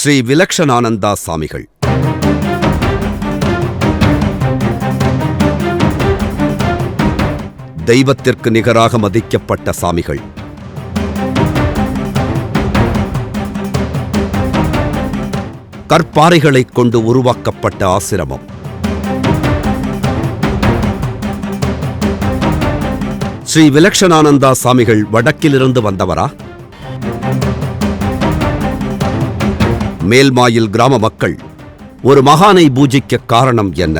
ஸ்ரீ விலக்ஷணானந்தா சாமிகள். தெய்வத்திற்கு நிகராக மதிக்கப்பட்ட சாமிகள். கற்பாறைகளைக் கொண்டு உருவாக்கப்பட்ட ஆசிரமம். ஸ்ரீ விலக்ஷணானந்தா சாமிகள் வடக்கிலிருந்து வந்தவரா? மேல்மாயில் கிராம மக்கள் ஒரு மகானை பூஜிக்க காரணம் என்ன?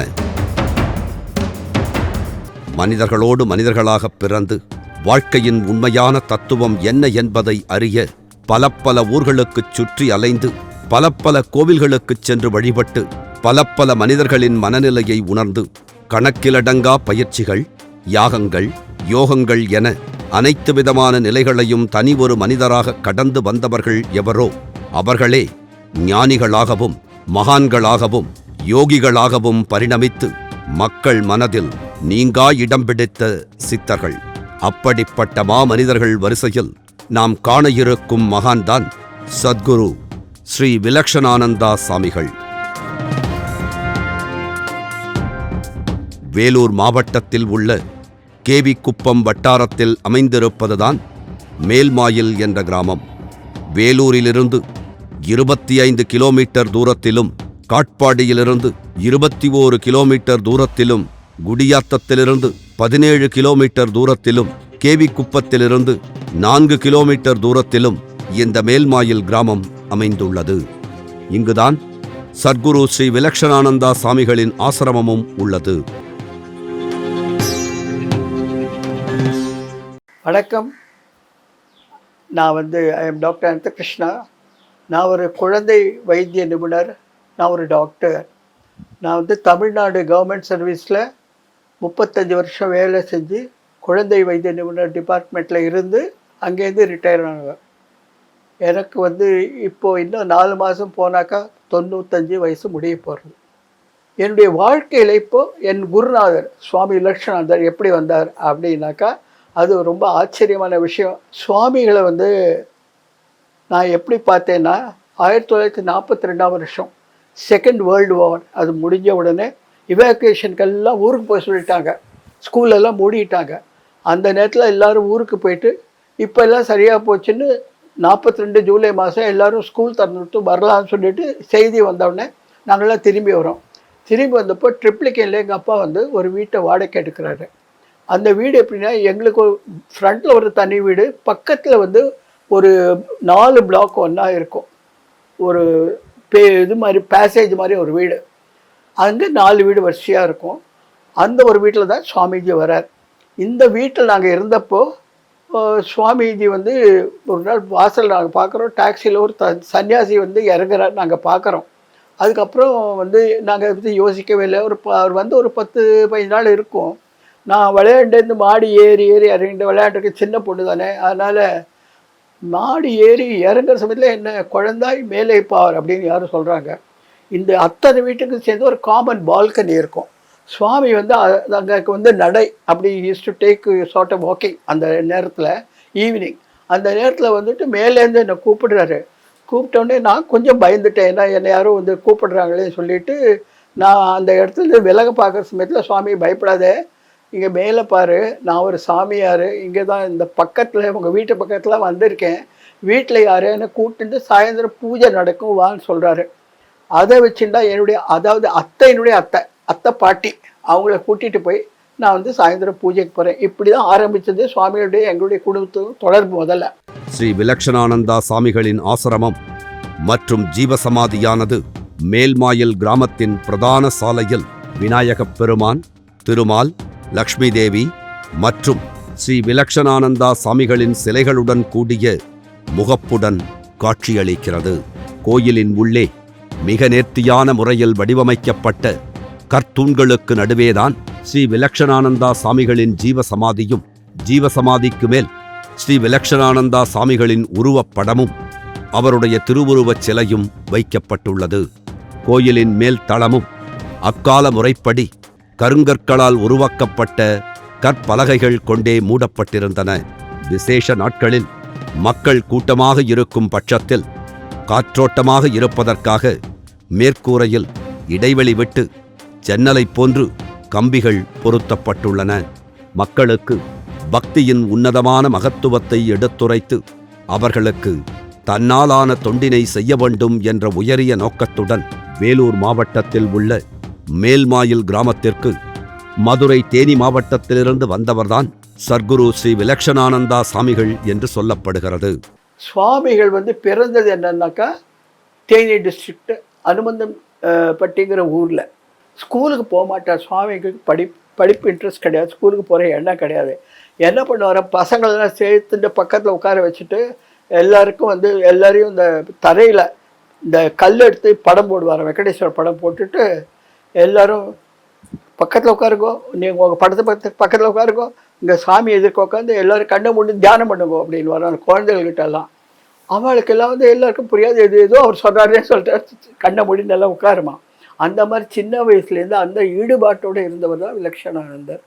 மனிதர்களோடு மனிதர்களாக பிறந்து வாழ்க்கையின் உண்மையான தத்துவம் என்ன என்பதை அறிய பல பல ஊர்களுக்குச் சுற்றி அலைந்து பல பல கோவில்களுக்குச் சென்று வழிபட்டு பல பல மனிதர்களின் மனநிலையை உணர்ந்து கணக்கிலடங்கா பயிற்சிகள் யாகங்கள் யோகங்கள் என அனைத்து விதமான நிலைகளையும் தனி ஒரு மனிதராக கடந்து வந்தவர்கள் எவரோ அவர்களே ஞானிகளாகவும் மகான்களாகவும் யோகிகளாகவும் பரிணமித்து மக்கள் மனதில் நீங்கா இடம் பிடித்த சித்தர்கள். அப்படிப்பட்ட மாமனிதர்கள் வரிசையில் நாம் காண இருக்கும் மகான்தான் சத்குரு ஸ்ரீ விலக்ஷணானந்தா சாமிகள். வேலூர் மாவட்டத்தில் உள்ள கேவி குப்பம் வட்டாரத்தில் அமைந்திருப்பதுதான் மேல்மாயில் என்ற கிராமம். வேலூரிலிருந்து இருபத்தி ஐந்து கிலோமீட்டர் தூரத்திலும் காட்பாடியிலிருந்து இருபத்தி ஓரு கிலோமீட்டர் தூரத்திலும் குடியாத்தத்திலிருந்து பதினேழு கிலோமீட்டர் தூரத்திலும் கேவி குப்பத்திலிருந்து நான்கு கிலோமீட்டர் தூரத்திலும் இந்த மேல்மாயில் கிராமம் அமைந்துள்ளது. இங்குதான் சத்குரு ஸ்ரீ விலக்ஷணானந்தா சாமிகளின் ஆசிரமமும் உள்ளது. வணக்கம். நான் வந்து ஐ எம் டாக்டர் அனந்தகிருஷ்ணா. நான் ஒரு குழந்தை வைத்திய நிபுணர் நான் ஒரு டாக்டர் நான் வந்து தமிழ்நாடு கவர்மெண்ட் சர்வீஸில் முப்பத்தஞ்சு வருஷம் வேலை செஞ்சு குழந்தை வைத்திய நிபுணர் டிபார்ட்மெண்ட்டில் இருந்து அங்கேருந்து ரிட்டையர் ஆனவன். எனக்கு வந்து இப்போது இன்னும் நாலு மாதம் போனாக்கா தொண்ணூத்தஞ்சு வயசு முடிய போகிறது என்னுடைய வாழ்க்கையில் இப்போது என் குருநாதர் சுவாமி லட்சுமணாந்தர் எப்படி வந்தார் அப்படின்னாக்கா அது ரொம்ப ஆச்சரியமான விஷயம். சுவாமிகளை வந்து நான் எப்படி பார்த்தேன்னா ஆயிரத்தி தொள்ளாயிரத்தி நாற்பத்தி ரெண்டாம் வருஷம் செகண்ட் வேர்ல்டு வார் அது முடிஞ்ச உடனே இவாக்குவேஷனுக்கெல்லாம் ஊருக்கு போய் சொல்லிட்டாங்க. ஸ்கூலெல்லாம் மூடிட்டாங்க. அந்த நேரத்தில் எல்லோரும் ஊருக்கு போயிட்டு இப்போ எல்லாம் சரியாக போச்சுன்னு நாற்பத்தி ரெண்டு ஜூலை மாதம் எல்லோரும் ஸ்கூல் திறந்துட்டு வரலான்னு சொல்லிட்டு செய்தி வந்தவுடனே நாங்கள்லாம் திரும்பி வரோம். திரும்பி வந்தப்போ ட்ரிப்ளிகேனில் எங்கள் அப்பா வந்து ஒரு வீட்டை வாடகை எடுக்கிறாரு. அந்த வீடு எப்படின்னா எங்களுக்கு ஃப்ரண்ட்டில் ஒரு தனி வீடு பக்கத்தில் வந்து ஒரு நாலு பிளாக் ஒன்றா இருக்கும். ஒரு பே இது மாதிரி பேசேஜ் மாதிரி ஒரு வீடு. அங்கே நாலு வீடு வரிசையாக இருக்கும். அந்த ஒரு வீட்டில் தான் சுவாமிஜி வரார் இந்த வீட்டில் நாங்கள் இருந்தப்போ சுவாமிஜி வந்து ஒரு நாள் வாசல் நாங்கள் பார்க்குறோம் டாக்ஸியில் ஒரு த சன்னியாசி வந்து இறங்குறார் நாங்கள் பார்க்குறோம் அதுக்கப்புறம் வந்து நாங்கள் அதை பற்றி யோசிக்கவே இல்லை. ஒரு அவர் வந்து ஒரு பத்து பதினஞ்சு நாள் இருக்கும். நான் விளையாண்டேருந்து மாடி ஏறி ஏறி இறங்கிட்டு விளையாட்டுக்கு சின்ன பொண்ணு தானே. அதனால் மாடி ஏறி இறங்குற சமயத்தில் என்ன குழந்தாய் மேலே பார் அப்படின்னு யாரும் சொல்கிறாங்க இந்த அத்தனை வீட்டுக்கு சேர்ந்து ஒரு காமன் பால்கனி இருக்கும். சுவாமி வந்து அங்கே வந்து நடை அப்படி used to take sort of walking அந்த நேரத்தில் ஈவினிங் அந்த நேரத்தில் வந்துட்டு மேலேருந்து என்னை கூப்பிடுறாரு. கூப்பிட்டோடனே நான் கொஞ்சம் பயந்துட்டேன். ஏன்னா என்னை யாரும் வந்து கூப்பிடுறாங்களே சொல்லிட்டு நான் அந்த இடத்துல விலக பார்க்குற சமயத்தில் சுவாமி பயப்படாதே இங்கே மேலே பாரு நான் ஒரு சாமியார் இங்கே தான் இந்த பக்கத்தில் உங்கள் வீட்டு பக்கத்தில் வந்திருக்கேன். வீட்டில் யாரையான கூப்பிட்டு சாயந்தரம் பூஜை நடக்கும் வான்னு சொல்கிறாரு அதை வச்சுட்டா என்னுடைய அதாவது அத்தையினுடைய அத்தை அத்தை பாட்டி அவங்கள கூட்டிகிட்டு போய் நான் வந்து சாயந்தரம் பூஜைக்கு போகிறேன் இப்படி தான் ஆரம்பித்தது சுவாமிகளுடைய எங்களுடைய குடும்பத்துக்கும் தொடர்பு முதல்ல. ஸ்ரீ விலக்ஷணானந்தா சாமிகளின் ஆசிரமம் மற்றும் ஜீவசமாதியானது மேல்மாயில் கிராமத்தின் பிரதான சாலையில் விநாயகப் பெருமான் திருமால் லக்ஷ்மி தேவி மற்றும் ஸ்ரீ விலக்ஷணானந்தா சாமிகளின் சிலைகளுடன் கூடிய முகப்புடன் காட்சியளிக்கிறது. கோயிலின் உள்ளே மிக நேர்த்தியான முறையில் வடிவமைக்கப்பட்ட கற்தூண்களுக்கு நடுவேதான் ஸ்ரீ விலக்ஷணானந்தா சாமிகளின் ஜீவசமாதியும் ஜீவசமாதிக்கு மேல் ஸ்ரீ விலக்ஷணானந்தா சாமிகளின் உருவப்படமும் அவருடைய திருவுருவச் சிலையும் வைக்கப்பட்டுள்ளது. கோயிலின் மேல் தளமும் அக்கால முறைப்படி கருங்கற்களால் உருவாக்கப்பட்ட கற்பலகைகள் கொண்டே மூடப்பட்டிருந்தன. விசேஷ நாட்களில் மக்கள் கூட்டமாக இருக்கும் பட்சத்தில் காற்றோட்டமாக இருப்பதற்காக மேற்கூரையில் இடைவெளி விட்டு ஜன்னலைப் போன்று கம்பிகள் பொருத்தப்பட்டுள்ளன. மக்களுக்கு பக்தியின் உன்னதமான மகத்துவத்தை எடுத்துரைத்து அவர்களுக்கு தன்னாலான தொண்டினை செய்ய வேண்டும் என்ற உயரிய நோக்கத்துடன் வேலூர் மாவட்டத்தில் உள்ள மேல்மாயில் கிராமத்திற்கு மதுரை தேனி மாவட்டத்திலிருந்து வந்தவர்தான் சர்க்குரு ஸ்ரீ விலக்ஷணானந்தா சாமிகள் என்று சொல்லப்படுகிறது. சுவாமிகள் வந்து பிறந்தது என்னன்னாக்கா தேனி டிஸ்ட்ரிக்ட் அனுமந்தம் பட்டிங்கிற ஊரில். ஸ்கூலுக்கு போக மாட்டார் சுவாமிக்கு படி படிப்பு இன்ட்ரெஸ்ட் கிடையாது. ஸ்கூலுக்கு போகிற எண்ணம் கிடையாது. என்ன பண்ணுவார் பசங்களெல்லாம் சேர்த்துட்டு பக்கத்தில் உட்கார வச்சுட்டு எல்லாருக்கும் வந்து எல்லாரையும் இந்த தரையில் இந்த கல் எடுத்து படம் போடுவார். வெங்கடேஸ்வரர் படம் போட்டுட்டு எல்லாரும் பக்கத்தில் உட்காருங்கோ. நீங்கள் உங்கள் படத்தை பக்கத்து பக்கத்தில் உட்காருங்கோ. இங்கே சாமி எதிர்க்க உட்காந்து எல்லோரும் கண்ணை மூடி தியானம் பண்ணுங்கோ அப்படின்னு வர அந்த குழந்தைகள்கிட்ட எல்லாம். அவளுக்கெல்லாம் வந்து எல்லாருக்கும் புரியாது எது ஏதோ அவர் சொல்கிறாரே சொல்லிட்டு கண்ணை மூடி நல்லா உட்காருமா. அந்த மாதிரி சின்ன வயசுலேருந்து அந்த ஈடுபாட்டோடு இருந்தவர் தான் விலக்ஷணானந்தர்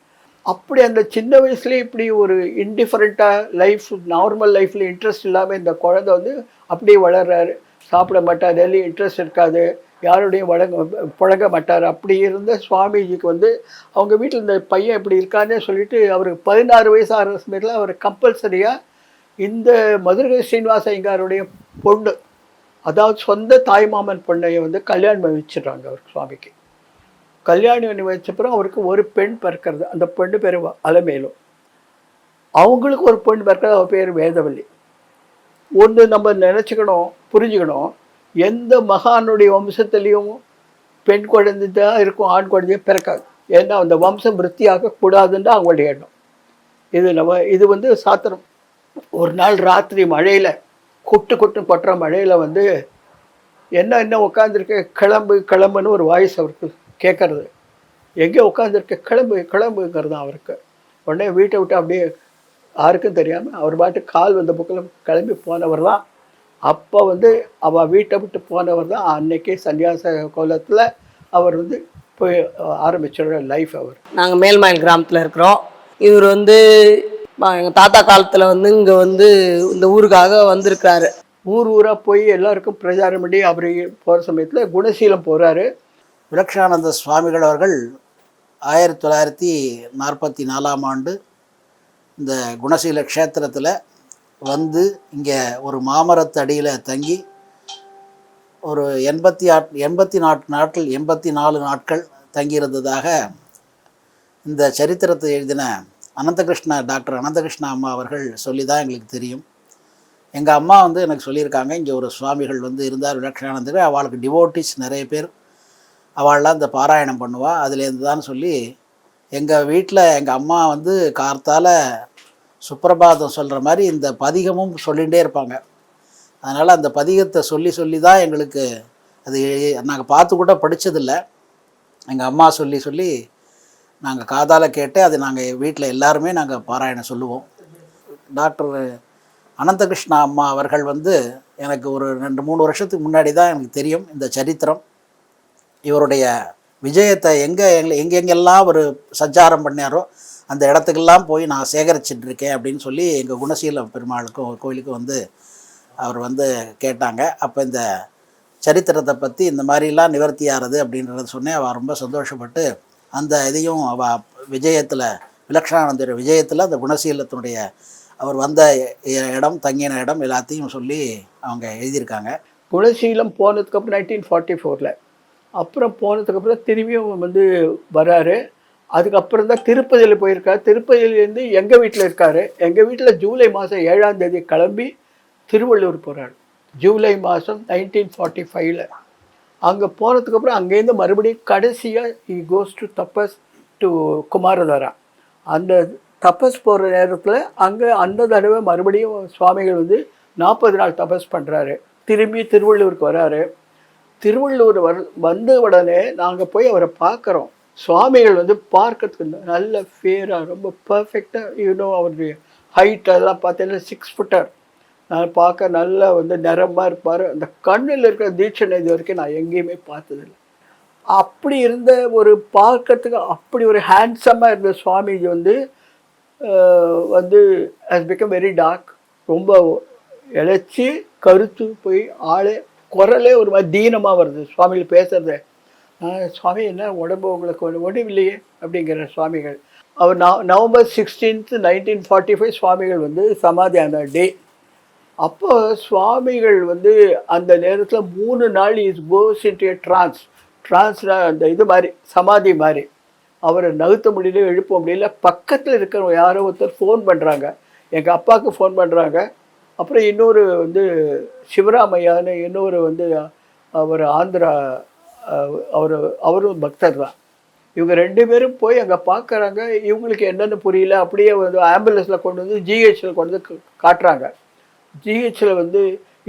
அப்படி அந்த சின்ன வயசுலேயே இப்படி ஒரு இன்டிஃபரெண்ட்டாக லைஃப் நார்மல் லைஃப்பில் இன்ட்ரெஸ்ட் இல்லாமல் இந்த குழந்தை வந்து அப்படியே வளர்றாரு. சாப்பிட மாட்டார் டெய்லி இன்ட்ரெஸ்ட் இருக்காது. யாருடையும் வழங்க புழங்க மாட்டார். அப்படி இருந்த சுவாமிஜிக்கு வந்து அவங்க வீட்டில் இந்த பையன் இப்படி இருக்கானே சொல்லிட்டு அவருக்கு பதினாறு வயசு ஆகிற சமயத்தில் அவர் கம்பல்சரியாக இந்த மதுரை ஸ்ரீனிவாச ஐயங்காருடைய பொண்ணு அதாவது சொந்த தாய்மாமன் பொண்ணையை வந்து கல்யாணம் பண்ணி வச்சிடுறாங்க சுவாமிக்கு. கல்யாணம் பண்ணி வச்சப்புறம் அவருக்கு ஒரு பெண் பிறக்கிறது. அந்த பெண்ணு பேர் அலமேலும் அவங்களுக்கு ஒரு பெண் பிறக்கிறது. அவள் பேர் வேதவல்லி. ஒன்று நம்ம நினச்சிக்கணும் புரிஞ்சுக்கணும். எந்த மகானுடைய வம்சத்துலேயும் பெண் குழந்தை தான் இருக்கும் ஆண் குழந்தையே பிறக்காது. ஏன்னா அந்த வம்சம் விருத்தியாக கூடாதுன்னு அவங்களுடைய எண்ணம். இது நம்ம இது வந்து சாத்திரம். ஒரு நாள் ராத்திரி மழையில் கொட்டு கொட்டு கொட்டுற மழையில் வந்து என்ன என்ன உட்காந்துருக்க கிளம்பு கிளம்புன்னு ஒரு வாய்ஸ் அவருக்கு கேட்குறது. எங்கே உட்காந்துருக்க கிளம்பு கிளம்புங்கிறது தான் அவருக்கு. உடனே வீட்டை விட்டு அப்படியே யாருக்கும் தெரியாமல் அவர் பாட்டு கால் வந்த பக்கம் கிளம்பி போனவர் தான் அப்போ வந்து அவள் வீட்டை விட்டு போனவர் தான் அன்னைக்கே சன்னியாச கோலத்தில் அவர் வந்து போய் ஆரம்பிச்சிடுற லைஃப் அவர். நாங்கள் மேல்மயில் கிராமத்தில் இருக்கிறோம். இவர் வந்து எங்கள் தாத்தா காலத்தில் வந்து இங்கே வந்து இந்த ஊருக்காக வந்திருக்கிறாரு. ஊர் ஊராக போய் எல்லாருக்கும் பிரச்சாரம் பண்ணி அவர் போகிற சமயத்தில் குணசீலம் போகிறாரு விலக்ஷானந்த சுவாமிகள் அவர்கள் ஆயிரத்தி தொள்ளாயிரத்தி நாற்பத்தி நாலாம் ஆண்டு இந்த குணசீல க்ஷேத்திரத்தில் வந்து இங்கே ஒரு மாமரத்து அடியில் தங்கி ஒரு எண்பத்தி ஆட் எண்பத்தி நாட் நாட்கள் எண்பத்தி நாலு நாட்கள் தங்கியிருந்ததாக இந்த சரித்திரத்தை எழுதின அனந்தகிருஷ்ணா டாக்டர் அனந்தகிருஷ்ணா அம்மா அவர்கள் சொல்லி தான் எங்களுக்கு தெரியும். எங்கள் அம்மா வந்து எனக்கு சொல்லியிருக்காங்க இங்கே ஒரு சுவாமிகள் வந்து இருந்தார் விலக்ஷானந்தர் அவளுக்கு டிவோட்டிஸ் நிறைய பேர். அவள்லாம் இந்த பாராயணம் பண்ணுவாள் அதுலேருந்து தான் சொல்லி எங்கள் வீட்டில் எங்கள் அம்மா வந்து கார்த்தால சுப்பிரபாதம் சொல்கிற மாதிரி இந்த பதிகமும் சொல்லிகிட்டே இருப்பாங்க. அதனால் அந்த பதிகத்தை சொல்லி சொல்லி தான் எங்களுக்கு அது நாங்கள் பார்த்து கூட படித்ததில்லை எங்கள் அம்மா சொல்லி சொல்லி நாங்கள் காதால் கேட்டு அது நாங்கள் வீட்டில் எல்லாருமே நாங்கள் பாராயணம் சொல்லுவோம். டாக்டர் அனந்தகிருஷ்ணா அம்மா அவர்கள் வந்து எனக்கு ஒரு ரெண்டு மூணு வருஷத்துக்கு முன்னாடி தான் எனக்கு தெரியும் இந்த சரித்திரம். இவருடைய விஜயத்தை எங்கே எங்களை எங்கெங்கெல்லாம் அவர் சஞ்சாரம் பண்ணாரோ அந்த இடத்துக்கெல்லாம் போய் நான் சேகரிச்சுட்டு இருக்கேன் அப்படின்னு சொல்லி எங்கள் குணசீல பெருமாளுக்கும் கோயிலுக்கும் வந்து அவர் வந்து கேட்டாங்க. அப்போ இந்த சரித்திரத்தை பற்றி இந்த மாதிரிலாம் நிவர்த்தி ஆறுது அப்படின்றத சொன்னேன் அவள் ரொம்ப சந்தோஷப்பட்டு அந்த இதையும் அவள் விஜயத்தில் விலக்ஷானந்தோட விஜயத்தில் அந்த குணசீலத்தினுடைய அவர் வந்த இடம் தங்கின இடம் எல்லாத்தையும் சொல்லி அவங்க எழுதியிருக்காங்க. குணசீலம் போனதுக்கப்புறம் நைன்டீன் ஃபார்ட்டி ஃபோரில் அப்புறம் போனதுக்கப்புறம் திரும்பியும் வந்து வராரு. அதுக்கப்புறம் தான் திருப்பதியில் போயிருக்காரு. திருப்பதியிலேருந்து எங்கள் வீட்டில் இருக்கார்? எங்கள் வீட்டில் ஜூலை மாதம் ஏழாம் தேதி கிளம்பி திருவள்ளூர் போகிறாரு ஜூலை மாதம் நைன்டீன் ஃபார்ட்டி ஃபைவ்ல அங்கே போனதுக்கப்புறம் அங்கேருந்து மறுபடியும் கடைசியாக he goes to Tapas to Kumaradhara அந்த தபஸ் போகிற நேரத்தில் அங்கே அந்த தடவை மறுபடியும் சுவாமிகள் வந்து நாற்பது நாள் தபஸ் பண்ணுறாரு திரும்பி திருவள்ளூருக்கு வராரு. திருவள்ளூர் வர் வந்த உடனே நாங்கள் போய் அவரை பார்க்குறோம். சுவாமிகள் வந்து பார்க்கறதுக்கு நல்ல ஃபேராக ரொம்ப பர்ஃபெக்டாக யூனோ அவருடைய ஹைட் அதெல்லாம் பார்த்தீங்கன்னா சிக்ஸ் ஃபுட்டர் நான் பார்க்க நல்லா வந்து நிறமாக இருப்பார். அந்த கண்ணில் இருக்கிற தீட்சணை இது வரைக்கும் நான் எங்கேயுமே பார்த்ததில்லை. அப்படி இருந்த ஒரு பார்க்கறதுக்கு அப்படி ஒரு ஹேண்ட்ஸமாக இருந்த சுவாமிஜி வந்து வந்து ஹஸ் பிகம் வெரி டார்க் ரொம்ப இழைச்சி கருத்து போய் ஆளே குரலே ஒரு மாதிரி தீனமாக வருது. சுவாமிகள் பேசுகிறத சுவாமி என்ன உடம்பு உங்களுக்கு ஒன்று அப்படிங்கிற சுவாமிகள். அவர் நவ November sixteenth nineteen forty five சுவாமிகள் வந்து சமாதி அந்த டே. அப்போ சுவாமிகள் வந்து அந்த நேரத்தில் மூணு நாள் இஸ் கோஸ் இன்டு ட்ரான்ஸ் ட்ரான்ஸ்னா அந்த இது மாதிரி சமாதி மாதிரி. அவரை நகர்த்த முடியல எழுப்ப முடியல. பக்கத்தில் இருக்கிறவங்க யாரோ ஒருத்தர் ஃபோன் பண்ணுறாங்க எங்கள் அப்பாவுக்கு ஃபோன் பண்ணுறாங்க அப்புறம் இன்னொரு வந்து சிவராமையான்னு இன்னொரு வந்து அவர் ஆந்திரா அவர் அவரும் பக்தர் தான். இவங்க ரெண்டு பேரும் போய் அங்கே பார்க்குறாங்க இவங்களுக்கு என்னென்னு புரியல. அப்படியே வந்து ஆம்புலன்ஸில் கொண்டு வந்து ஜிஹெச்சில் கொண்டு வந்து காட்டுறாங்க. ஜிஹெச்சில் வந்து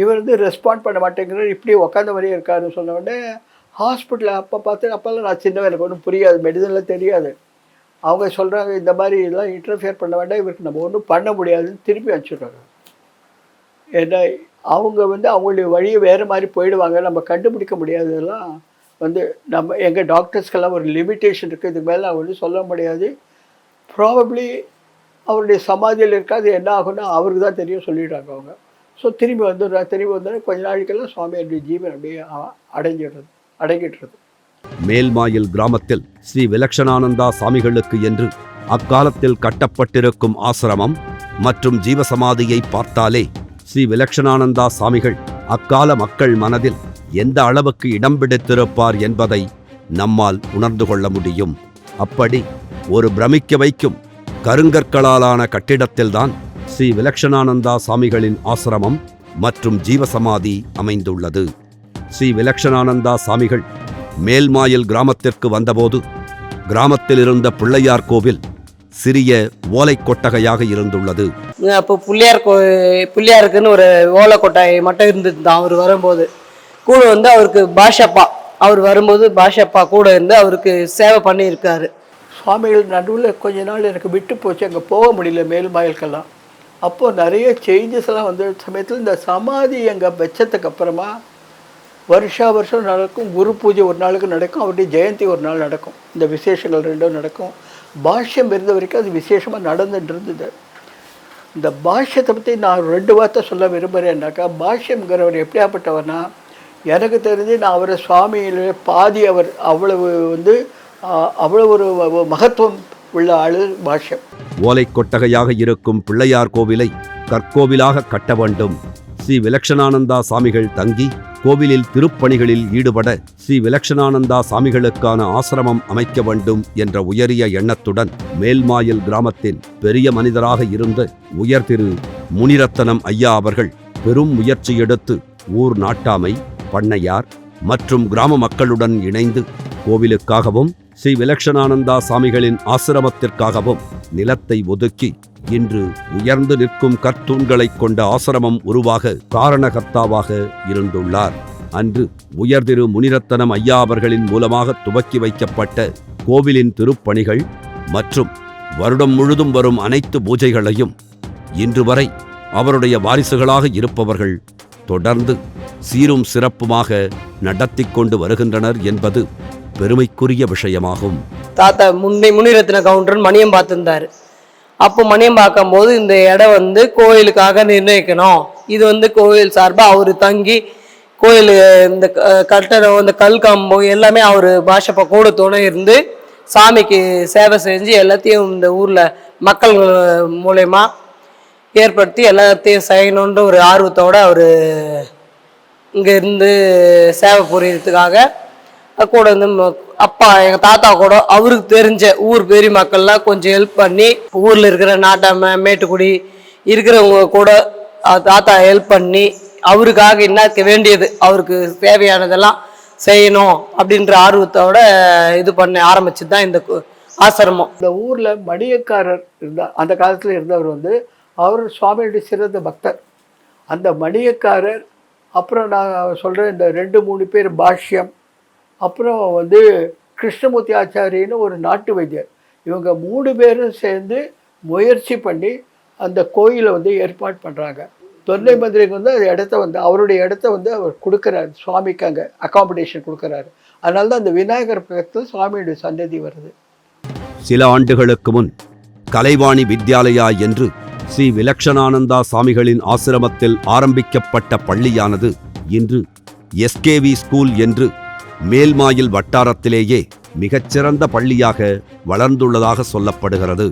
இவர் வந்து ரெஸ்பாண்ட் பண்ண மாட்டேங்கிறார். இப்படியே உட்காந்த மாதிரியே இருக்காருன்னு சொன்ன உடனே ஹாஸ்பிட்டலில் அப்போ பார்த்து அப்போல்லாம் நான் சின்ன எனக்கு ஒன்றும் புரியாது. மெடிசனில் தெரியாது. அவங்க சொல்கிறாங்க இந்த மாதிரி இதெல்லாம் இன்டர்ஃபியர் பண்ண வேண்டாம். இவருக்கு நம்ம ஒன்றும் பண்ண முடியாதுன்னு திருப்பி அனுப்பிச்சுட்றாங்க. ஏன்னா அவங்க வந்து அவங்களுடைய வழியை வேறு மாதிரி போயிடுவாங்க. நம்ம கண்டுபிடிக்க முடியாததெல்லாம் வந்து நம்ம எங்கள் டாக்டர்ஸ்க்கெல்லாம் ஒரு லிமிட்டேஷன் இருக்குது இதுக்கு மேலே அவங்க வந்து சொல்ல முடியாது. ப்ராபப்ளி அவருடைய சமாதியில் இருக்காது. என்ன ஆகும்னா அவருக்கு தான் தெரியும் சொல்லிடுறாங்க அவங்க. ஸோ திரும்பி வந்துடுறாங்க திரும்பி வந்து கொஞ்ச நாளைக்கெல்லாம் சுவாமியுடைய ஜீவன் அப்படியே அடங்கிடுறது அடங்கிடுறது. மேல்மாயில் கிராமத்தில் ஸ்ரீ விலக்ஷணானந்தா சாமிகளுக்கு என்று அக்காலத்தில் கட்டப்பட்டிருக்கும் ஆசிரமம் மற்றும் ஜீவசமாதியை பார்த்தாலே ஸ்ரீ விலக்ஷணானந்தா சாமிகள் அக்கால மக்கள் மனதில் எந்த அளவுக்கு இடம் பிடித்திருப்பார் என்பதை நம்மால் உணர்ந்து கொள்ள முடியும். அப்படி ஒரு பிரமிக்க வைக்கும் கருங்கற்களாலான கட்டிடத்தில்தான் ஸ்ரீ விலக்ஷணானந்தா சாமிகளின் ஆசிரமம் மற்றும் ஜீவசமாதி அமைந்துள்ளது. ஸ்ரீ விலக்ஷணானந்தா சாமிகள் மேல்மாயில் கிராமத்திற்கு வந்தபோது கிராமத்தில் இருந்த பிள்ளையார் கோவில் சிறிய ஓலை கொட்டகையாக இருந்துள்ளது. அப்போ பிள்ளையார் கோ பிள்ளையாருக்குன்னு ஒரு ஓலை கொட்டகை மட்டும் இருந்தது அவர் வரும்போது. கூட வந்து அவருக்கு பாஷப்பா. அவர் வரும்போது பாஷப்பா கூட இருந்து அவருக்கு சேவை பண்ணியிருக்காரு. சுவாமிகள் நடுவில் கொஞ்ச நாள் எனக்கு விட்டு போச்சு. அங்கே போக முடியல மேல்மாயல்கெல்லாம் அப்போது நிறைய சேஞ்சஸ் எல்லாம் வந்த சமயத்தில் இந்த சமாதி அங்கே வச்சதுக்கு அப்புறமா வருஷா வருஷம் நடக்கும். குரு பூஜை ஒரு நாளுக்கு நடக்கும். அவருடைய ஜெயந்தி ஒரு நாள் நடக்கும். இந்த விசேஷங்கள் ரெண்டும் நடக்கும். பாஷ்யம் இருந்த வரைக்கும் அது விசேஷமாக நடந்துட்டு இருந்தது. இந்த பாஷ்யத்தை பற்றி நான் ரெண்டு வார்த்தை சொல்ல விரும்புகிறேன்னாக்கா பாஷ்யம்ங்கிறவர் எப்படியாப்பட்டவர்னா எனக்கு தெரிஞ்சு நான் அவரை சுவாமியில் பாதி அவர் அவ்வளவு வந்து அவ்வளவு ஒரு மகத்துவம் உள்ள ஆளு பாஷ்யம். ஓலைக் கொட்டகையாக இருக்கும் பிள்ளையார் கோவிலை கற்கோவிலாக கட்ட வேண்டும். ஸ்ரீ விலக்ஷணானந்தா சாமிகள் தங்கி கோவிலில் திருப்பணிகளில் ஈடுபட ஸ்ரீ விலக்ஷணானந்தா சாமிகளுக்கான ஆசிரமம் அமைக்க வேண்டும் என்ற உயரிய எண்ணத்துடன் மேல்மாயில் கிராமத்தின் பெரிய மனிதராக இருந்த உயர் திரு. முனிரத்தனம் ஐயா அவர்கள் பெரும் முயற்சி எடுத்து ஊர் நாட்டாமை பண்ணையார் மற்றும் கிராம மக்களுடன் இணைந்து கோவிலுக்காகவும் ஸ்ரீ விலக்ஷணானந்தா சாமிகளின் ஆசிரமத்திற்காகவும் நிலத்தை ஒதுக்கி இன்று உயர்ந்து நிற்கும் கற்தூண்களைக் கொண்ட ஆசிரமம் உருவாக காரணகர்த்தாவாக இருந்துள்ளார். அன்று உயர்திரு முனிரத்தனம் ஐயா அவர்களின் மூலமாக துவக்கி வைக்கப்பட்ட கோவிலின் திருப்பணிகள் மற்றும் வருடம் முழுதும் வரும் அனைத்து பூஜைகளையும் இன்று வரை அவருடைய வாரிசுகளாக இருப்பவர்கள் தொடர்ந்து சீரும் சிறப்புமாக நடத்தி கொண்டு வருகின்றனர் என்பது பெருமைக்குரிய விஷயமாகும். தாத்தா முன்னை முனிரத்ன கவுண்டர் மணியம் பார்த்துருந்தாரு அப்போ மணியம் பார்க்கும்போது இந்த இடம் வந்து கோயிலுக்காக நிர்ணயிக்கணும். இது வந்து கோயில் சார்பாக அவர் தங்கி கோயில் இந்த க- கட்டடம் இந்த கல் கம்பம் எல்லாமே அவர் பாஷப்பா கூட துணை இருந்து சாமிக்கு சேவை செஞ்சு எல்லாத்தையும் இந்த ஊரில் மக்கள் மூலயமா ஏற்படுத்தி எல்லாத்தையும் செய்யணுன்ற ஒரு ஆர்வத்தோடு அவர் இங்கே இருந்து சேவை புரியறதுக்காக கூட வந்து ம- அப்பா எங்கள் தாத்தா கூட அவருக்கு தெரிஞ்ச ஊர் பெரிய மக்கள்லாம் கொஞ்சம் ஹெல்ப் பண்ணி ஊரில் இருக்கிற நாட்டாமை மேட்டுக்குடி இருக்கிறவங்க கூட தாத்தா ஹெல்ப் பண்ணி அவருக்காக என்ன வேண்டியது அவருக்கு தேவையானதெல்லாம் செய்யணும் அப்படின்ற ஆர்வத்தோட இது பண்ண ஆரம்பிச்சு தான் இந்த ஆசிரமம். இந்த ஊரில் மணியக்காரர் இருந்தார் அந்த காலத்தில் இருந்தவர் வந்து அவர் சுவாமியுடைய சிறந்த பக்தர். அந்த மணியக்காரர் அப்புறம் நான் சொல்கிறேன் இந்த ரெண்டு மூணு பேர் பாஷ்யம். அப்புறம் வந்து கிருஷ்ணமூர்த்தி ஆச்சாரியன்னு ஒரு நாட்டு வைத்தியர். இவங்க மூணு பேரும் சேர்ந்து முயற்சி பண்ணி அந்த கோயிலை வந்து ஏற்பாடு பண்ணுறாங்க தொல்லை மந்திரிக்கு வந்து அந்த இடத்த வந்து அவருடைய இடத்த வந்து அவர் கொடுக்குறாரு. சுவாமிக்கு அங்கே அகாமடேஷன் கொடுக்குறாரு. அதனால தான் அந்த விநாயகர் பக்கத்தில் சுவாமியுடைய சந்ததி வருது. சில ஆண்டுகளுக்கு முன் கலைவாணி வித்யாலயா என்று ஸ்ரீ விலக்ஷணானந்தா சாமிகளின் ஆசிரமத்தில் ஆரம்பிக்கப்பட்ட பள்ளியானது இன்று எஸ்கேவி ஸ்கூல் என்று மேல்மாயில் வட்டாரத்திலேயே மிகச்சிறந்த பள்ளியாக வளர்ந்துள்ளதாக சொல்லப்படுகிறது.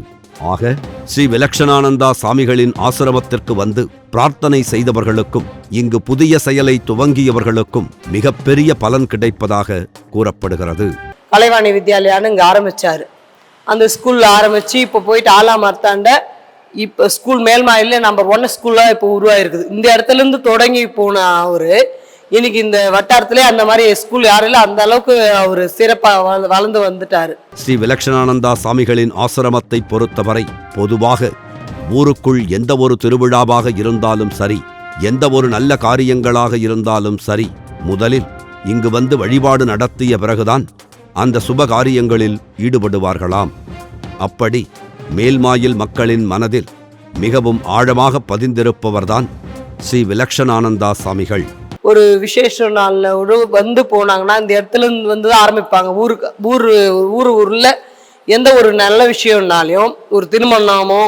ஆக ஸ்ரீ விலக்ஷணானந்தா சாமிகளின் ஆசிரமத்திற்கு வந்து பிரார்த்தனை செய்தவர்களுக்கும் இங்கு புதிய செயலை துவங்கியவர்களுக்கும் மிகப்பெரிய பலன் கிடைப்பதாக கூறப்படுகிறது. கலைவாணி வித்யாலயான்னு இங்கே ஆரம்பித்தார் அந்த ஸ்கூலில் ஆரம்பித்து இப்போ போயிட்டு ஆலா மார்த்தாண்ட இப்போ ஸ்கூல் மேல்மாயிலே நம்பர் ஒன் ஸ்கூலாக இப்போ உருவாயிருக்குது. இந்த இடத்துலேருந்து தொடங்கி போன அவர் இன்னைக்கு இந்த வட்டாரத்திலே அந்த மாதிரி ஸ்கூல் யாரும் இல்லை அந்த அளவுக்கு அவர் சிறப்பாக வளர்ந்து வந்துட்டார். ஸ்ரீ விலக்ஷணானந்தா சாமிகளின் ஆசிரமத்தை பொறுத்தவரை பொதுவாக ஊருக்குள் எந்த ஒரு திருவிழாவாக இருந்தாலும் சரி எந்த ஒரு நல்ல காரியங்களாக இருந்தாலும் சரி முதலில் இங்கு வந்து வழிபாடு நடத்திய பிறகுதான் அந்த சுப காரியங்களில் ஈடுபடுவார்களாம். அப்படி மேல்மாயில் மக்களின் மனதில் மிகவும் ஆழமாக பதிந்திருப்பவர்தான் ஸ்ரீ விலக்ஷணானந்தா சாமிகள். ஒரு விசேஷ நாளில் ஒரு வந்து போனாங்கன்னா இந்த இடத்துல இருந்து வந்து தான் ஆரம்பிப்பாங்க. ஊருக்கு ஊர் ஊர் ஊரில் எந்த ஒரு நல்ல விஷயம்னாலையும் ஒரு திருமணமோ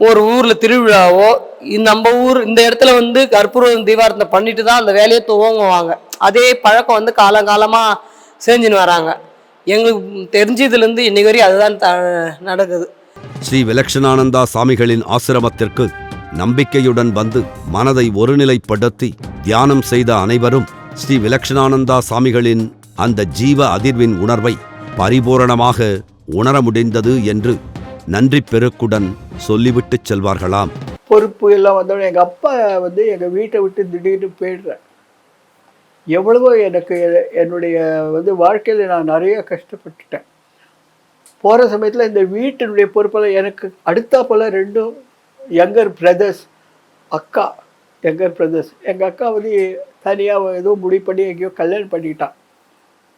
ஒரு ஊரில் திருவிழாவோ இந்த நம்ம ஊர் இந்த இடத்துல வந்து கற்பூரம் தீபாரத்தை பண்ணிட்டு தான் அந்த வேலையை துவங்குவாங்க. அதே பழக்கம் வந்து காலங்காலமாக செஞ்சுன்னு வராங்க. எங்களுக்கு தெரிஞ்சதுலேருந்து இன்னைக்கு வரையும் அதுதான் த நடக்குது. ஸ்ரீ விலக்ஷணானந்தா சாமிகளின் ஆசிரமத்திற்கு நம்பிக்கையுடன் வந்து மனதை ஒருநிலைப்படுத்தி தியானம் செய்த அனைவரும் ஸ்ரீ விலக்ஷணானந்தா சாமிகளின் அந்த ஜீவ அதிர்வின் உணர்வை பரிபூரணமாக உணர முடிந்தது என்று நன்றி பெருக்குடன் சொல்லிவிட்டுச் செல்வார்களாம். பொறுப்பு எல்லாம் வந்தோடனே எங்கள் அப்பா வந்து எங்கள் வீட்டை விட்டு திடீர்னு போயிடுறேன் எவ்வளவோ எனக்கு என்னுடைய வந்து வாழ்க்கையில் நான் நிறைய கஷ்டப்பட்டுட்டேன். போகிற சமயத்தில் இந்த வீட்டினுடைய பொறுப்பெல்லாம் எனக்கு அடுத்தாப்போல ரெண்டும் யங்கர் பிரதர்ஸ் அக்கா யங்கர் பிரதர்ஸ் எங்கள் அக்கா வந்து தனியாக ஏதோ முடிவு பண்ணி எங்கேயோ கல்யாணம் பண்ணிக்கிட்டான்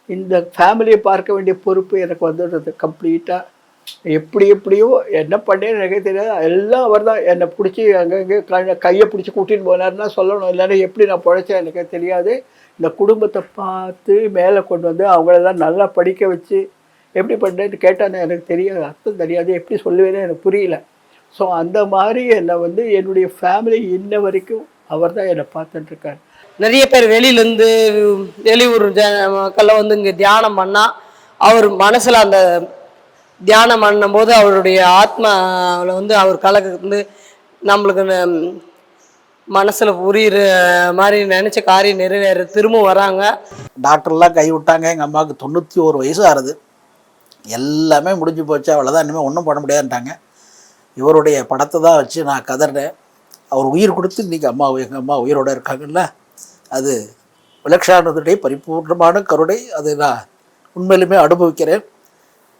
இந்த ஃபேமிலியை பார்க்க வேண்டிய பொறுப்பு எனக்கு வந்துடுறது கம்ப்ளீட்டாக எப்படி எப்படியோ என்ன பண்ணேன்னு எனக்கு தெரியாது. எல்லாம் அவர் தான் என்னை பிடிச்சி அங்கங்கே கையை பிடிச்சி கூட்டின்னு போனார்னா சொல்லணும். இல்லைன்னா எப்படி நான் பிழைச்சேன் எனக்கே தெரியாது. இந்த குடும்பத்தை பார்த்து மேலே கொண்டு வந்து அவங்களெல்லாம் நல்லா படிக்க வச்சு எப்படி பண்ணேன்னு கேட்டானே எனக்கு தெரியாது அர்த்தம் தெரியாது எப்படி சொல்லுவேன்னு எனக்கு புரியல. ஸோ அந்த மாதிரி என்னை வந்து என்னுடைய ஃபேமிலி இன்ன வரைக்கும் அவர் தான் என்னை பார்த்துட்டுருக்காரு. நிறைய பேர் வெளியிலேருந்து வெளியூர் ஜ மக்கள்லாம் வந்து இங்கே தியானம் பண்ணால் அவர் மனசில் அந்த தியானம் பண்ணும்போது அவருடைய ஆத்மாவில் வந்து அவர் கலந்து நம்மளுக்கு மனசில் புரியுற மாதிரி நினச்ச காரியம் நிறைவேற திரும்ப வராங்க. டாக்டர்லாம் கை விட்டாங்க எங்கள் அம்மாவுக்கு தொண்ணூற்றி ஒரு வயசு ஆறுது எல்லாமே முடிஞ்சு போச்சு அவ்வளோதான் இனிமேல் ஒன்றும் பண்ண முடியாதுன்ட்டாங்க. இவருடைய படத்தை தான் வச்சு நான் கதறினேன் அவர் உயிர் கொடுத்து இன்றைக்கி அம்மா எங்கள் அம்மா உயிரோட இருக்காங்கல்ல அது விலக்ஷானதுடைய பரிபூர்ணமான கருணை. அது நான் உண்மையிலுமே அனுபவிக்கிறேன்.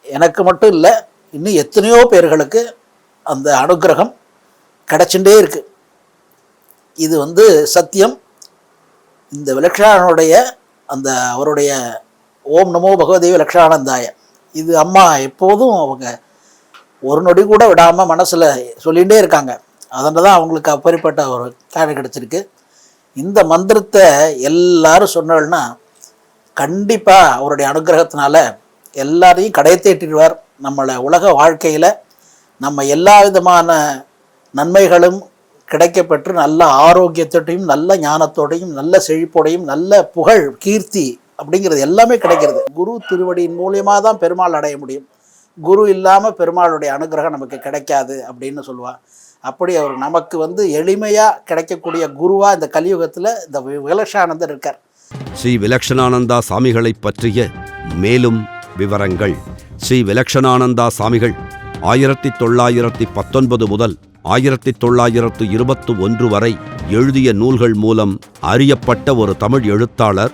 எனக்கு மட்டும் இல்லை இன்னும் எத்தனையோ பேர்களுக்கு அந்த அனுக்கிரகம் கிடச்சுட்டே இருக்குது இது வந்து சத்தியம். இந்த விலக்ஷானனுடைய அந்த அவருடைய ஓம் நமோ பகவதேவ விலக்ஷானந்தாய. இது அம்மா எப்போதும் அவங்க ஒரு நொடி கூட விடாமல் மனசில் சொல்லிகிட்டே இருக்காங்க. அதனால தான் அவங்களுக்கு அப்படிப்பட்ட ஒரு காரணம் கிடச்சிருக்கு. இந்த மந்திரத்தை எல்லாரும் சொன்னாள்னா கண்டிப்பாக அவருடைய அனுகிரகத்தினால எல்லாரையும் கடை நம்மளை உலக வாழ்க்கையில் நம்ம எல்லா விதமான நன்மைகளும் கிடைக்கப்பெற்று நல்ல ஆரோக்கியத்தோடையும் நல்ல ஞானத்தோடையும் நல்ல செழிப்போடையும் நல்ல புகழ் கீர்த்தி அப்படிங்கிறது எல்லாமே கிடைக்கிறது. குரு திருவடியின் மூலியமாக தான் பெருமாள் அடைய முடியும். குரு இல்லாமல் பெருமாளுடைய அனுகிரகம் நமக்கு கிடைக்காது அப்படின்னு சொல்லுவாள் அப்படி அவர் நமக்கு வந்து எளிமையாக கிடைக்கக்கூடிய குருவாக இந்த கலியுகத்தில் இந்த வி- விலக்ஷானந்தர் இருக்கார். ஸ்ரீ விலக்ஷணானந்தா சாமிகளைப் பற்றிய மேலும் விவரங்கள். ஸ்ரீ விலக்ஷணானந்தா சாமிகள் ஆயிரத்தி தொள்ளாயிரத்தி பத்தொன்பது முதல் ஆயிரத்தி தொள்ளாயிரத்து இருபத்து ஒன்று வரை எழுதிய நூல்கள் மூலம் அறியப்பட்ட ஒரு தமிழ் எழுத்தாளர்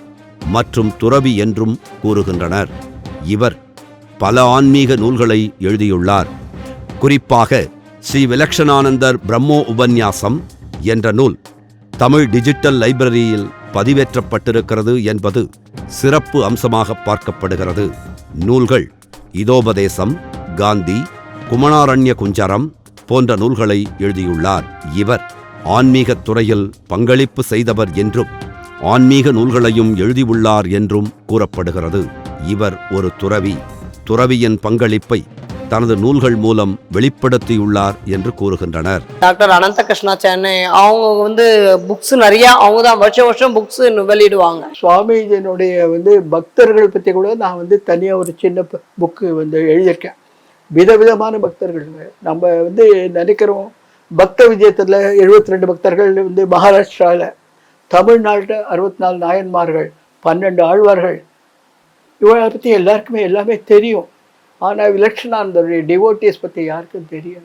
மற்றும் துறவி என்றும் கூறுகின்றனர். இவர் பல ஆன்மீக நூல்களை எழுதியுள்ளார். குறிப்பாக ஸ்ரீ விலக்ஷணானந்தர் பிரம்மோ உபன்யாசம் என்ற நூல் தமிழ் டிஜிட்டல் லைப்ரரியில் பதிவேற்றப்பட்டிருக்கிறது என்பது சிறப்பு அம்சமாக பார்க்கப்படுகிறது. நூல்கள் இதோபதேசம் காந்தி குமணாரண்ய குஞ்சரம் போன்ற நூல்களை எழுதியுள்ளார். இவர் ஆன்மீகத் துறையில் பங்களிப்பு செய்தவர் என்றும் ஆன்மீக நூல்களையும் எழுதியுள்ளார் என்றும் கூறப்படுகிறது. இவர் ஒரு துறவி. துறவியின் பங்களிப்பை தனது நூல்கள் மூலம் வெளிப்படுத்தியுள்ளார் என்று கூறுகின்றனர். டாக்டர் அனந்த கிருஷ்ணா சென்னை அவங்க வந்து புக்ஸ் நிறைய அவங்க தான் வருஷம் வருஷம் புக்ஸ் வெளியிடுவாங்க. சுவாமிஜியினுடைய வந்து பக்தர்கள் பற்றி கூட நான் வந்து தனியாக ஒரு சின்ன புக்கு வந்து எழுதியிருக்கேன். விதவிதமான பக்தர்கள். நம்ம வந்து நினைக்கிறோம் பக்த விஜயத்தில் எழுபத்தி ரெண்டு பக்தர்கள் வந்து மகாராஷ்டிராவில் தமிழ்நாட்டில் அறுபத்தி நாலு நாயன்மார்கள் பன்னெண்டு ஆழ்வார்கள். இவளை பற்றி எல்லாருக்குமே எல்லாமே தெரியும். ஆனால் விலட்சணானந்தருடைய டிவோட்டிஸ் பற்றி யாருக்கும் தெரியாது.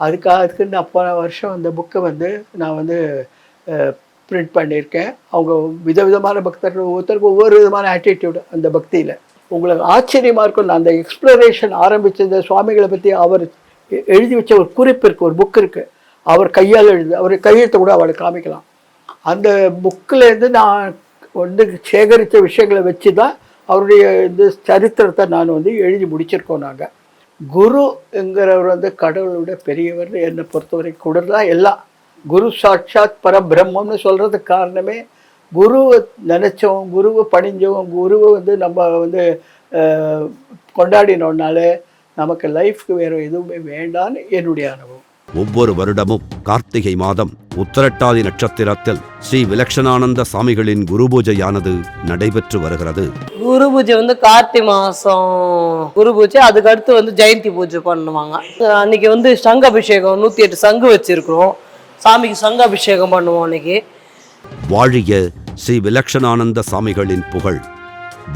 அதுக்காக அதுக்கு நான் போன வருஷம் அந்த புக்கை வந்து நான் வந்து பிரிண்ட் பண்ணியிருக்கேன். அவங்க விதவிதமான பக்தர்கள் ஒவ்வொருத்தருக்கும் ஒவ்வொரு விதமான ஆட்டிடியூடு அந்த பக்தியில். உங்களுக்கு ஆச்சரியமாக இருக்கும். நான் அந்த எக்ஸ்ப்ளரேஷன் ஆரம்பிச்சது சுவாமிகளை பற்றி அவர் எ- எழுதி வச்ச ஒரு குறிப்பு இருக்குது ஒரு புக் இருக்குது அவர் கையால் எழுது அவர் கையெழுத்தை கூட அவளை காமிக்கலாம். அந்த புக்கிலேருந்து நான் வந்து சேகரித்த விஷயங்களை வச்சு தான் அவருடைய இந்த சரித்திரத்தை நான் வந்து எழுதி முடிச்சிருக்கோம் நாங்கள் குருங்கிறவர் வந்து கடவுளோட பெரியவர் என்னை பொறுத்தவரை கூடதான் எல்லாம் குரு சாட்சாத் பரபிரம்மம்னு சொல்கிறதுக்கு காரணமே குருவை நினச்சோம் குருவை பணிஞ்சோம் குருவை வந்து நம்ம வந்து அஹ், கொண்டாடினோம்னாலே நமக்கு லைஃப்க்கு வேறு எதுவுமே வேண்டான்னு என்னுடைய அனுபவம். ஒவ்வொரு வருடமும் கார்த்திகை மாதம் உத்திரட்டாதி நட்சத்திரத்தில் ஸ்ரீ விலக்ஷணானந்த சாமிகளின் குரு பூஜையானது நடைபெற்று வருகிறது. குரு பூஜை வந்து கார்த்தி மாசம். குரு பூஜை அதுக்கு அடுத்து வந்து ஜெயந்தி பூஜை பண்ணுவாங்க. அன்னைக்கு வந்து சங்க அபிஷேகம் நூத்தி எட்டு சங்கு வச்சிருக்கிறோம். சாமிக்கு சங்க அபிஷேகம் பண்ணுவோம் அன்னைக்கு. வாழிய ஸ்ரீ விலக்ஷணானந்த சாமிகளின் புகழ்.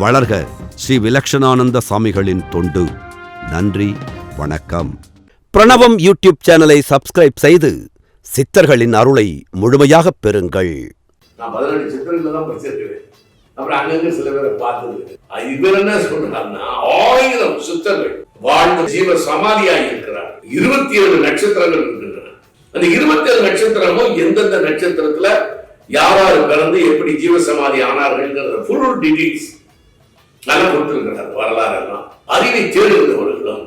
வளர்க ஸ்ரீ விலக்ஷணானந்த சாமிகளின் தொண்டு. நன்றி வணக்கம். பிரணவம் யூடியூப் சேனலை சப்ஸ்கிரைப் செய்து சித்தர்களின் அருளை முழுமையாக பெறுங்கள். நான் பதினெட்டு சித்தர்கள் தான் படிச்சிருக்கிறேன். அப்புறம் அங்கங்க சில பேரை பார்த்தது இவர் என்ன சொல்றாருன்னா ஆயிரம் சித்தர்கள் வாழ்ந்த ஜீவ சமாதியாக இருக்கிறார். இருபத்தி ஏழு நட்சத்திரங்கள் இருக்கின்றன. அந்த இருபத்தி ஏழு நட்சத்திரமும் எந்தெந்த நட்சத்திரத்துல யார் பிறந்து எப்படி ஜீவ சமாதி ஆனார்கள் ஃபுல் டீடைல்ஸ் நல்லா கொடுத்துருக்கிறார் வரலாறு எல்லாம். அறிவை தேடுகிறவர்களும்.